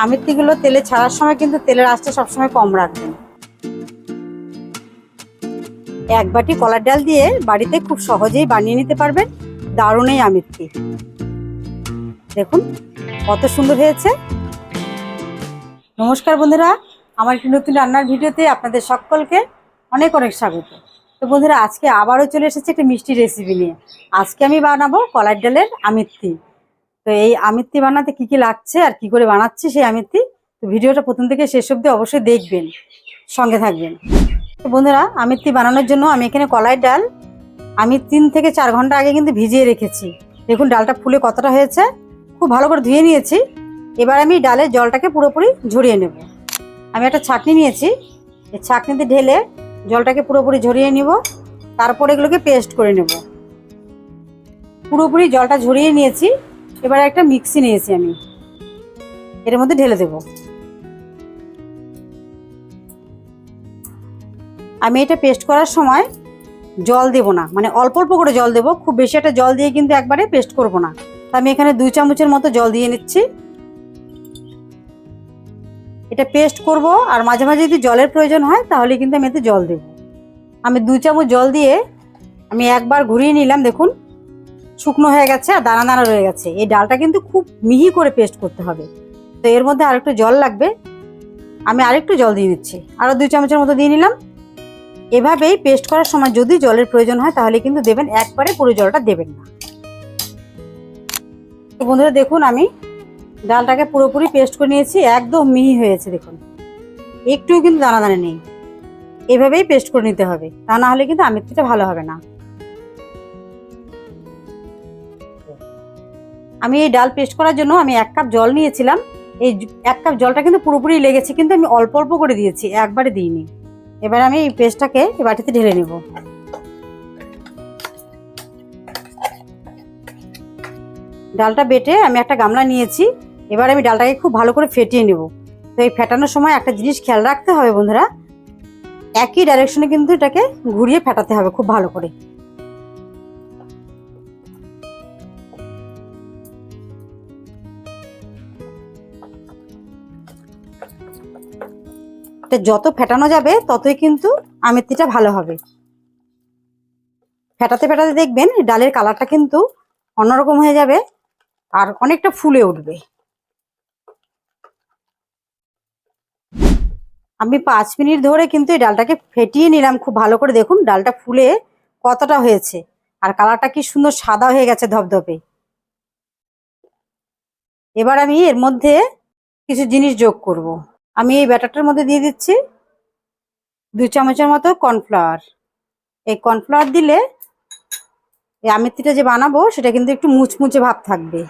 আমিত্তিগুলো তেলে ছাড়ার সময় কিন্তু তেলের আঁচটা সবসময় কম রাখবেন। এক বাটি কলার ডাল দিয়ে বাড়িতে খুব সহজেই বানিয়ে নিতে পারবেন দারুণ এই আমিত্তি দেখুন, কত সুন্দর হয়েছে। নমস্কার বন্ধুরা, আমার একটি নতুন রান্নার ভিডিওতে আপনাদের সকলকে অনেক অনেক স্বাগত। তো বন্ধুরা, আজকে আবারও চলে এসেছে একটা মিষ্টি রেসিপি নিয়ে। আজকে আমি বানাবো কলার ডালের আমিত্তি তো এই আমিত্তি বানাতে কি কি লাগছে আর কি করে বানাচ্ছি সেই আমিত্তি, তো ভিডিওটা প্রথম থেকে শেষ অব্দি অবশ্যই দেখবেন, সঙ্গে থাকবেন। তো বন্ধুরা, আমিত্তি বানানোর জন্য আমি এখানে কলাই ডাল, আমি তিন থেকে চার ঘণ্টা আগে কিন্তু ভিজিয়ে রেখেছি। দেখুন ডালটা ফুলে কতটা হয়েছে, খুব ভালো করে ধুয়ে নিয়েছি। এবার আমি ডালের জলটাকে পুরোপুরি ঝরিয়ে নেব। আমি একটা ছাঁকনি নিয়েছি, এই ছাঁকনিতে ঢেলে জলটাকে পুরোপুরি ঝরিয়ে নিব, তারপর এগুলোকে পেস্ট করে নেব। পুরোপুরি জলটা ঝরিয়ে নিয়েছি এবার একটা মিক্সি নিয়েছি আমি। এর মধ্যে ঢেলে দেব। আমি এটা পেস্ট করার সময় জল দেব না। মানে অল্প অল্প করে জল দেব। খুব বেশি একটা জল দিয়ে কিন্তু একবারে পেস্ট করব না। আমি এখানে দুই চামচের মতো জল দিয়ে নিচ্ছি। এটা পেস্ট করব আর মাঝে মাঝে যদি জলের প্রয়োজন হয় তাহলে কিন্তু আমি এতে জল দেব। আমি দুই চামচ জল দিয়ে আমি একবার ঘুরিয়ে নিলাম, দেখুন। শুকনো হয়ে গেছে আর দানা দানা রয়ে গেছে। এই ডালটা কিন্তু খুব মিহি করে পেস্ট করতে হবে। তো এর মধ্যে আরেকটু জল লাগবে। আমি আরেকটু জল দিয়ে নিচ্ছি। আরও দুই চামচের মতো দিয়ে নিলাম। এভাবেই পেস্ট করার সময় যদি জলের প্রয়োজন হয়, তাহলে কিন্তু দেবেন একবারে পুরো জলটা দেবেন না। তো বন্ধুরা, দেখুন আমি ডালটাকে পুরোপুরি পেস্ট করে নিয়েছি। একদম মিহি হয়েছে, দেখুন। একটুও কিন্তু দানা দানা নেই। এভাবেই পেস্ট করে নিতে হবে। তা না হলে কিন্তু আমিত্তিটা ভালো হবে না। আমি এই ডাল পেস্ট করার জন্য আমি এক কাপ জল নিয়েছিলাম। এই এক কাপ জলটা কিন্তু পুরোপুরি লেগেছে, কিন্তু আমি অল্প অল্প করে দিয়েছি, একবারে দিইনি। এবার আমি এই পেস্টটাকে এই বাটিতে ঢেলে নেব। ডালটা বেটে আমি একটা গামলা নিয়েছি, এবার আমি ডালটাকে খুব ভালো করে ফেটিয়ে নেব। তো এই ফেটানোর সময় একটা জিনিস খেয়াল রাখতে হবে বন্ধুরা, একই ডাইরেকশনে কিন্তু এটাকে ঘুরিয়ে ফেটাতে হবে খুব ভালো করে। যত ফেটানো যাবে, ততই কিন্তু আমেথিটা ভালো হবে। ফেটাতে ফেটাতে দেখবেন, ডালের কালারটা কিন্তু অন্যরকম হয়ে যাবে আর অনেকটা ফুলে উঠবে। আমি পাঁচ মিনিট ধরে কিন্তু এই ডালটাকে ফেটিয়ে নিলাম, খুব ভালো করে দেখুন ডালটা ফুলে কতটা হয়েছে। আর কালারটা কি সুন্দর সাদা হয়ে গেছে ধপধপে। এবার আমি এর মধ্যে কিছু জিনিস যোগ করব। আমি এই ব্যাটারটার মধ্যে দিয়ে দিচ্ছি দু চামচের মতো কর্নফ্লাওয়ার। এই কর্নফ্লাওয়ার দিলে এই আমিত্তিটা যে বানাবো, সেটা কিন্তু একটু মুচমুচে ভাব থাকবে।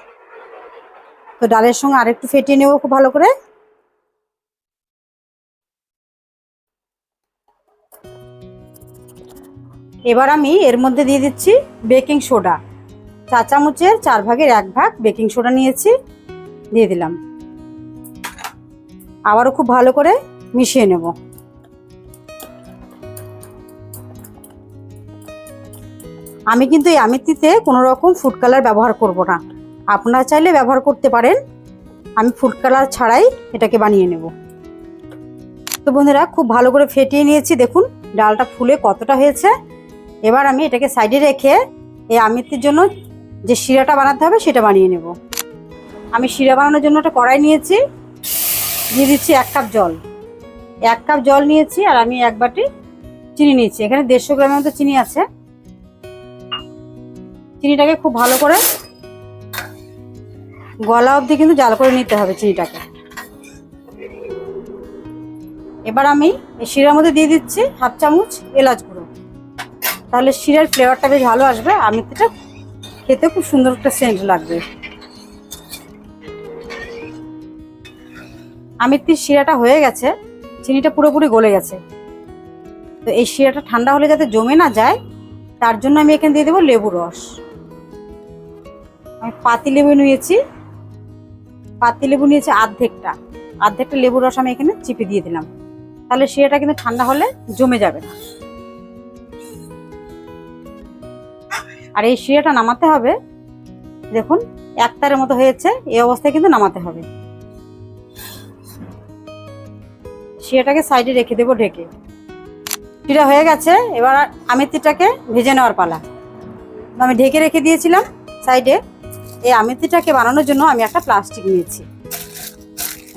তো ডালের সঙ্গে আরেকটু ফেটিয়ে নেব খুব ভালো করে। এবার আমি এর মধ্যে দিয়ে দিচ্ছি বেকিং সোডা। চা চামচের চার ভাগের এক ভাগ বেকিং সোডা নিয়েছি, দিয়ে দিলাম। আবারও খুব ভালো করে মিশিয়ে নেব। আমি কিন্তু এই আমিত্তিতে কোনো রকম ফুড কালার ব্যবহার করব না। আপনারা চাইলে ব্যবহার করতে পারেন। আমি ফুড কালার ছাড়াই এটাকে বানিয়ে নেব। তো বন্ধুরা, খুব ভালো করে ফেটিয়ে নিয়েছি। দেখুন, ডালটা ফুলে কতটা হয়েছে। এবার আমি এটাকে সাইডে রেখে এই আমিত্তির জন্য যে শিরাটা বানাতে হবে, সেটা বানিয়ে নেব। আমি শিরা বানানোর জন্য একটা কড়াই নিয়েছি। দিয়ে দিচ্ছি এক কাপ জল। এক কাপ জল নিয়েছি আর আমি এক বাটি চিনি নিয়েছি। এখানে দেড়শো গ্রামের মতো চিনি আছে। চিনিটাকে খুব ভালো করে গলা অবধি কিন্তু জাল করে নিতে হবে চিনিটাকে। এবার আমি এই শিরার মধ্যে দিয়ে দিচ্ছি হাফ চামচ এলাচ গুঁড়ো। তাহলে শিরার ফ্লেভারটা বেশ ভালো আসবে। আমিত্তিটা খেতে খুব সুন্দর একটা সেন্ট লাগবে। আমিত্তির শিরাটা হয়ে গেছে, চিনিটা পুরোপুরি গলে গেছে। তো এই শিরাটা ঠান্ডা হলে যাতে জমে না যায়, তার জন্য আমি এখানে দিয়ে দেবো লেবু রস। আমি পাতি লেবু নিয়েছি। পাতি লেবু নিয়েছি আর্ধেকটা। আর্ধেকটা লেবু রস আমি এখানে চিপে দিয়ে দিলাম। তাহলে শিরাটা কিন্তু ঠান্ডা হলে জমে যাবে না। আর এই শিরাটা নামাতে হবে। দেখুন একতারের মতো হয়েছে, এই অবস্থায় কিন্তু নামাতে হবে। শিরাটাকে সাইডে রেখে দেবো ঢেকে। শিরা হয়ে গেছে, এবার আমেথিটাকে ভেজে নেওয়ার পালা। আমি ঢেকে রেখে দিয়েছিলাম সাইডে। এই আমেথিটাকে বানানোর জন্য আমি একটা প্লাস্টিক নিয়েছি।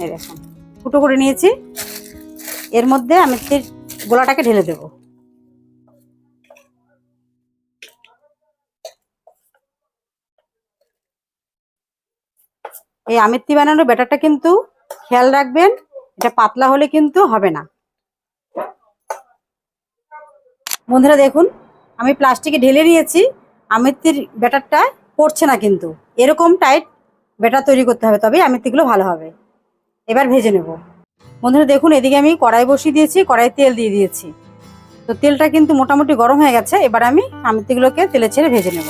এই দেখুন, ফুটো করে নিয়েছি। এর মধ্যে আমেথির গোলাটাকে ঢেলে দেবো। এই আমেথি বানানোর ব্যাটারটা কিন্তু খেয়াল রাখবেন এটা পাতলা হলে কিন্তু হবে না। বন্ধুরা দেখুন, আমি প্লাস্টিকে ঢেলে নিয়েছি আমেথির ব্যাটারটা পড়ছে না কিন্তু। এরকম টাইট ব্যাটার তৈরি করতে হবে, তবেই আমেথিগুলো ভালো হবে। এবার ভেজে নেব। বন্ধুরা দেখুন, এদিকে আমি কড়াই বসিয়ে দিয়েছি কড়াই তেল দিয়ে দিয়েছি। তো তেলটা কিন্তু মোটামুটি গরম হয়ে গেছে, এবার আমি আমেথিগুলোকে তেলে ছেড়ে ভেজে নেব।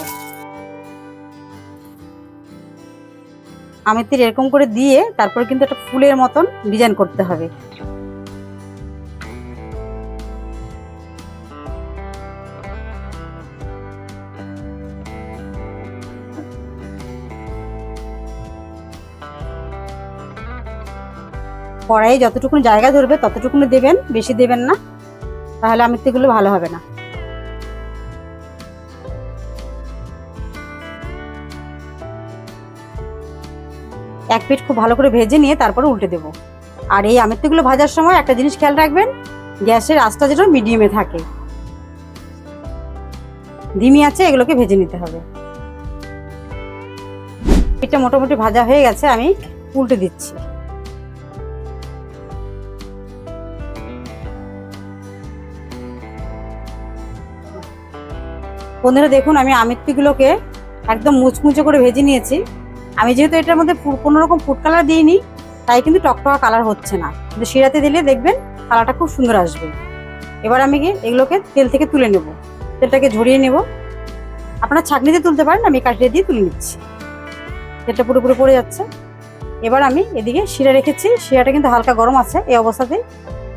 আমেথির এরকম করে দিয়ে তারপরে কিন্তু একটা ফুলের মতন ডিজাইন করতে হবে। কড়াইয়ে যতটুকুন জায়গা ধরবে ততটুকুনি দেবেন, বেশি দেবেন না। তাহলে আমিত্তিগুলো ভালো হবে না। এক পিঠ খুব ভালো করে ভেজে নিয়ে তারপরে উল্টে দেবো। আর এই আমিত্তিগুলো ভাজার সময় একটা জিনিস খেয়াল রাখবেন, গ্যাসের আঁচটা যেন মিডিয়ামে থাকে। ধিমি আছে, এগুলোকে ভেজে নিতে হবে। এটা মোটামুটি ভাজা হয়ে গেছে, আমি উল্টে দিচ্ছি। বন্ধুরা দেখুন, আমি আমিত্তিগুলোকে একদম মুচমুচে করে ভেজে নিয়েছি। আমি যেহেতু এটার মধ্যে কোনো রকম ফুড কালার দিইনি, তাই কিন্তু টকটকা কালার হচ্ছে না। কিন্তু শিরাতে দিলে দেখবেন কালারটা খুব সুন্দর আসবে। এবার আমি এগুলোকে তেল থেকে তুলে নেব। তেলটাকে ঝরিয়ে নেব। আপনারা ছাঁকনিতে তুলতে পারেন, আমি কাঠিয়ে দিয়ে তুলে নিচ্ছি। তেলটা পুরোপুরি পড়ে যাচ্ছে। এবার আমি এদিকে শিরা রেখেছি। শিরাটা কিন্তু হালকা গরম আছে, এই অবস্থাতেই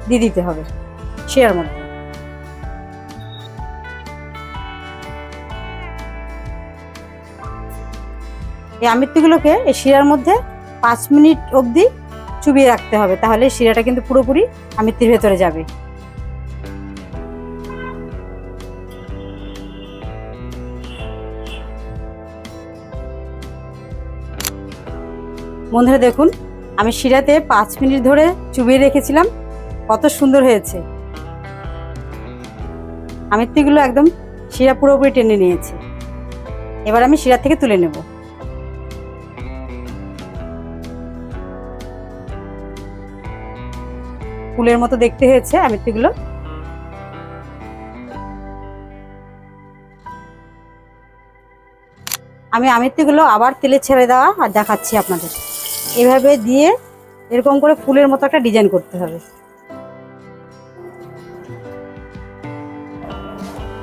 দিয়ে দিতে হবে। শিরার মধ্যে। এই আমিত্তিগুলোকে এই শিরার মধ্যে পাঁচ মিনিট অবধি চুবিয়ে রাখতে হবে, তাহলে শিরাটা কিন্তু পুরোপুরি আমিত্তির ভেতরে যাবে। বন্ধুরা দেখুন, আমি শিরাতে পাঁচ মিনিট ধরে চুবিয়ে রেখেছিলাম, কত সুন্দর হয়েছে। আমিত্তিগুলো একদম শিরা পুরোপুরি টেনে নিয়েছে। এবার আমি শিরা থেকে তুলে নেব। ফুলের মতো দেখতে হয়েছে আমিত্তিগুলো আমি আমিত্তিগুলো আবার তেলে ছেড়ে দেওয়া আর দেখাচ্ছি আপনাদের। এভাবে দিয়ে এরকম করে ফুলের মতো একটা ডিজাইন করতে হবে।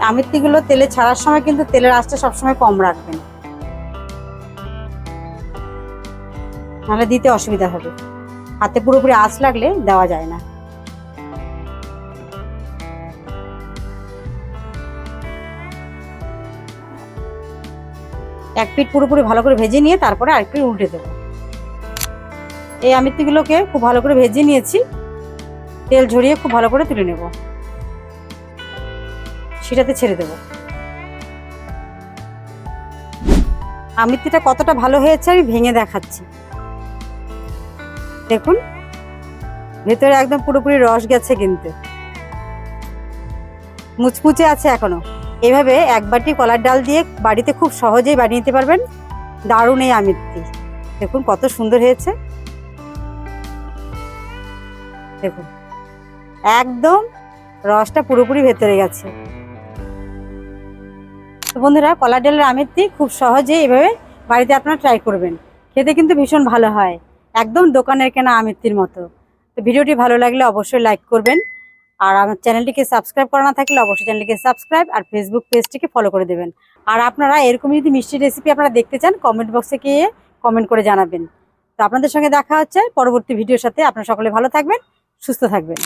আমিত্তিগুলো তেলে ছাড়ার সময় কিন্তু তেলের আঁচটা সবসময় কম রাখবেন। নাহলে দিতে অসুবিধা হবে। হাতে পুরোপুরি আঁচ লাগলে দেওয়া যায় না। এক পিঠ পুরোপুরি ভালো করে ভেজে নিয়ে তারপরে আরেক পিঠ উল্টে দেবো। এই আমিত্তিগুলোকে খুব ভালো করে ভেজে নিয়েছি। তেল ঝরিয়ে খুব ভালো করে তুলে নেব। সেটাতে ছেড়ে দেবো। আমিত্তিটা কতটা ভালো হয়েছে আমি ভেঙে দেখাচ্ছি। দেখুন, ভেতরে একদম পুরোপুরি রস গেছে কিন্তু। মুচমুচে আছে এখনও। এভাবে এক বাটি কলার ডাল দিয়ে বাড়িতে খুব সহজেই বানিয়ে নিতে পারবেন। দারুণ এই আমিত্তি দেখুন কত সুন্দর হয়েছে। দেখুন। একদম রসটা পুরোপুরি ভেতরে গেছে। তো বন্ধুরা, কলার ডালের আমিত্তি খুব সহজে এভাবে বাড়িতে আপনারা ট্রাই করবেন। খেতে কিন্তু ভীষণ ভালো হয়। একদম দোকানের কেনা আমিত্তির মতো। তো ভিডিওটি ভালো লাগলে অবশ্যই লাইক করবেন। আর আমার চ্যানেলটিকে সাবস্ক্রাইব করা না থাকলে অবশ্যই চ্যানেলটিকে সাবস্ক্রাইব আর ফেসবুক পেজটিকে ফলো করে দেবেন। আর আপনারা এরকম যদি মিষ্টি রেসিপি আপনারা দেখতে চান কমেন্ট বক্সে গিয়ে কমেন্ট করে জানাবেন। তো আপনাদের সঙ্গে দেখা হচ্ছে পরবর্তী ভিডিওর সাথে। আপনারা সকলে ভালো থাকবেন, সুস্থ থাকবেন।